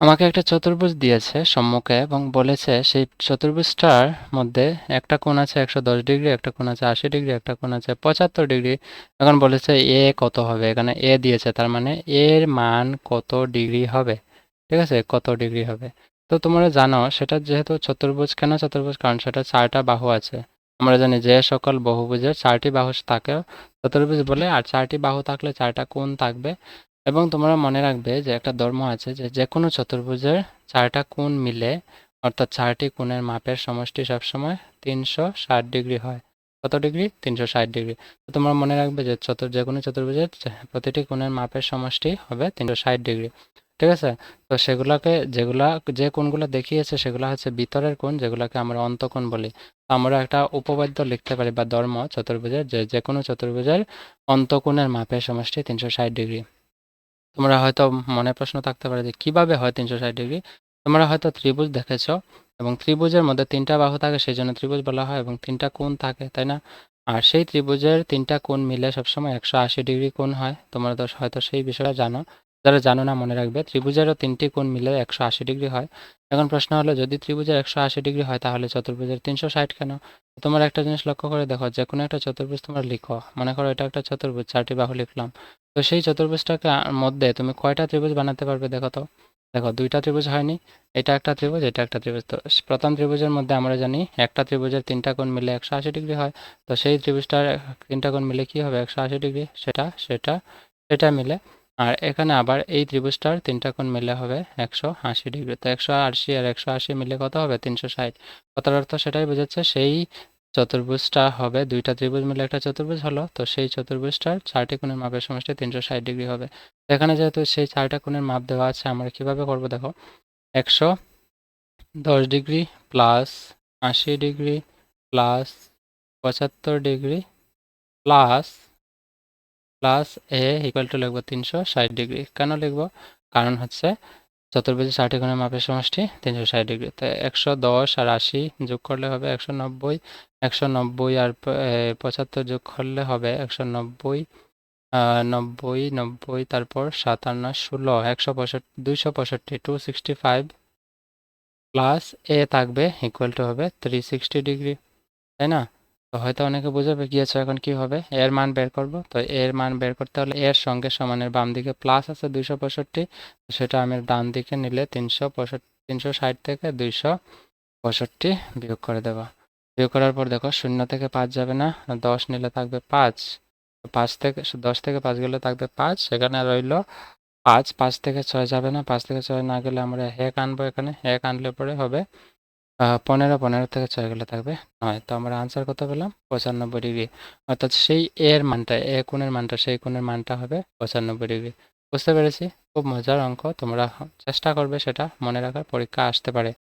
আমাকে একটা চতুর্ভুজ দিয়েছে সম্মুখে এবং বলেছে, সেই চতুর্ভুজটার মধ্যে একটা কোণ আছে একশো দশ ডিগ্রি, একটা কোণ আছে আশি ডিগ্রি, একটা কোণ আছে পঁচাত্তর ডিগ্রি। এখন বলেছে, এ কত হবে? এখানে এ দিয়েছে, তার মানে এর মান কত ডিগ্রি হবে? ঠিক আছে? কত ডিগ্রি হবে? তো তোমরা জানো, সেটা যেহেতু চতুর্ভুজ, কেন চতুর্ভুজ? কারণ সেটা চারটা বাহু আছে। আমরা জানি যে সকল বহুভুজের চারটি বাহু থাকে। চতুর্ভুজ বলে, আর চারটি বাহু থাকলে চারটা কোণ থাকবে। এবং তোমরা মনে রাখবে যে একটা ধর্ম আছে যে যে কোনো চতুর্ভুজের চারটা কোণ মিলে, অর্থাৎ চারটি কোণের মাপের সমষ্টি সবসময় তিনশো ষাট ডিগ্রি হয়। কত ডিগ্রি? তিনশো ষাট ডিগ্রি। তো তোমরা মনে রাখবে যে চতুর যে কোনো চতুর্ভুজের প্রতিটি কোণের মাপের সমষ্টি হবে তিনশো ষাট ডিগ্রি। ঠিক আছে? তো সেগুলোকে, যেগুলা, যে কোণগুলো দেখিয়েছে সেগুলো হচ্ছে ভিতরের কোণ, যেগুলোকে আমরা অন্তকোণ বলি। আমরা একটা উপবাদ্য লিখতে পারি বা ধর্ম চতুর্ভুজের যে যে কোনো চতুর্ভুজের অন্তকোণের মাপের সমষ্টি তিনশো ষাট ডিগ্রি। তোমরা হয়তো মনে প্রশ্ন থাকতে পারে যে কীভাবে হয় তিনশো ষাট ডিগ্রি? তোমরা হয়তো ত্রিভুজ দেখেছ এবং ত্রিভুজের মধ্যে তিনটা বাহু থাকে, সেই জন্য ত্রিভুজ বলা হয় এবং তিনটা কোণ থাকে, তাই না? আর সেই ত্রিভুজের তিনটা কোণ মিলে সবসময় একশো আশি ডিগ্রি কোণ হয়। তোমরা তো হয়তো সেই বিষয়ে জানো। যারা জানো না, মনে রাখবে, ত্রিভুজেরও তিনটি কোণ মিলে একশো আশি ডিগ্রি হয়। এখন প্রশ্ন হলো, যদি ত্রিভুজের একশো আশি ডিগ্রি হয়, তাহলে চতুর্ভুজের তিনশো ষাট কেন? তোমরা একটা জিনিস লক্ষ্য করে দেখো যে কোনো একটা চতুর্ভুজ তোমরা লিখো। মনে করো এটা একটা চতুর্ভুজ, চারটি বাহু লিখলাম। তো সেই চতুর্ভুজটাকে মধ্যে তুমি কয়টা ত্রিভুজ বানাতে পারবে দেখো তো। দেখো, দুইটা ত্রিভুজ হয়নি, এটা একটা ত্রিভুজ, এটা একটা ত্রিভুজ। তো প্রথম ত্রিভুজের মধ্যে আমরা জানি একটা ত্রিভুজের তিনটা কোণ মিলে একশো আশি ডিগ্রি হয়। তো সেই ত্রিভুজটার তিনটা কোণ মিলে কি হবে? একশো আশি ডিগ্রি, সেটা সেটা সেটা মিলে। আর এখানে আবার এই ত্রিভুজটার তিনটা কোণ মিলে হবে একশো আশি ডিগ্রি। তো একশো আশি আর একশো আশি মিলে কত হবে? তিনশো ষাট। কথার অর্থ সেটাই বোঝাচ্ছে, সেই চতুর্ভুজটা হবে দুইটা ত্রিভুজ মিলে একটা চতুর্ভুজ হলো, তো সেই চতুর্ভুজটার চারটি কোণের মাপের সমষ্টি তিনশো ষাট ডিগ্রি হবে। এখানে যেহেতু সেই চারটা কোণের মাপ দেওয়া আছে, আমরা কীভাবে করব দেখো? একশো দশ ডিগ্রি প্লাস আশি ডিগ্রি প্লাস পঁচাত্তর degree plus plus A equal to লিখব তিনশো ষাট ডিগ্রি। কেন লিখব? কারণ হচ্ছে চতুর্ভুজের ষাটটি কোণের মাপের সমষ্টি, তিনশো ষাট ডিগ্রি। তো একশো দশ আর আশি যোগ করলে হবে একশো নব্বই। একশো নব্বই আর পঁচাত্তর যোগ করলে হবে একশো নব্বই। নব্বই নব্বই, তারপর সাতান্ন, ষোলো, একশো পঁয়ষট্টি দুইশো পঁয়ষট্টি two sixty five plus A থাকবে ইকুয়াল টু হবে থ্রি সিক্সটি ডিগ্রি। তাই না? তো হয়তো অনেকে বুঝে গিয়েছো এখন কি হবে? এর মান বের করব। তো এর মান বের করতে হলে এর সঙ্গে সমানের বাম দিকে প্লাস আছে দুইশো পঁয়ষট্টি। সেটা আমি ডান দিকে নিলে তিনশো পঁয়ষট্টি, তিনশো ষাট থেকে দুইশো পঁয়ষট্টি বিয়োগ করে দেবো। বিয়োগ করার পর দেখো, শূন্য থেকে পাঁচ যাবে না, দশ নিলে থাকবে পাঁচ। পাঁচ থেকে, দশ থেকে পাঁচ গেলে থাকবে পাঁচ, সেখানে রইল পাঁচ। পাঁচ থেকে ছয় যাবে না, পাঁচ থেকে ছয় না গেলে আমরা এক আনব এখানে। এক আনলে পরে হবে পনেরো পনেরো থেকে ছয় গেলে থাকবে। নয় তো আমরা আনসার কত পেলাম, পঁচানব্বই ডিগ্রি। অর্থাৎ সেই এর মানটা, এ কোণের মানটা, সেই কোণের মানটা হবে পঁচানব্বই ডিগ্রি। বুঝতে পেরেছি? খুব মজার অঙ্ক, তোমরা চেষ্টা করবে সেটা মনে রাখার, পরীক্ষা আসতে পারে।